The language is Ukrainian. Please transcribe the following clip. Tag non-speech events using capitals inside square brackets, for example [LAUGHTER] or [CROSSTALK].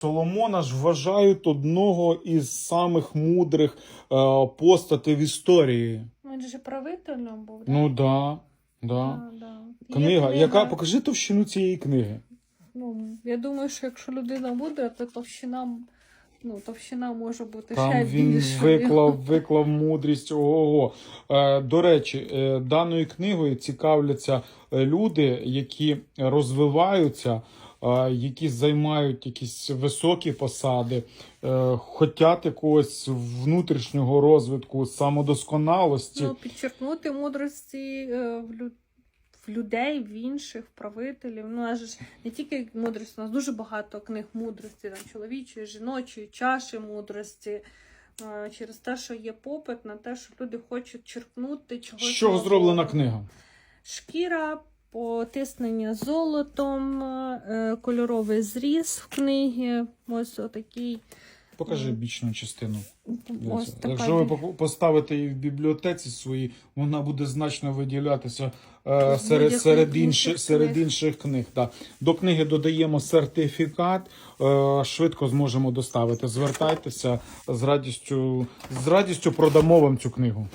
Соломона ж вважають одного із самих мудрих е, постатей в історії. Він же правителем був, да? Ну да, да. Да, да. Є Книга, яка покажи товщину цієї книги. Ну, я думаю, що якщо людина мудра, то товщина, ну, товщина може бути Там ще він більшою. виклав, [LAUGHS] виклав мудрість. Ого. Е, до речі, е, даною книгою цікавляться е, люди, які розвиваються, які займають якісь високі посади, е, хотять якогось внутрішнього розвитку, самодосконалості. Ну, підчеркнути мудрості е, в, лю... в людей, в інших, правителів. Ну, аж не тільки мудрість, у нас дуже багато книг мудрості, там, чоловічої, жіночої, чаші мудрості. Е, Через те, що є попит на те, що люди хочуть черпнути чогось. Чого зроблена книга? Шкіра, потиснення золотом, е, кольоровий зріз в книгі. Ось отакий. Покажи бічну частину. Ось така. Якщо ви поставите її в бібліотеці своїй, вона буде значно виділятися е, серед, серед, інших серед інших книг. Да. До книги додаємо сертифікат, е, швидко зможемо доставити. Звертайтеся з радістю, з радістю продамо вам цю книгу.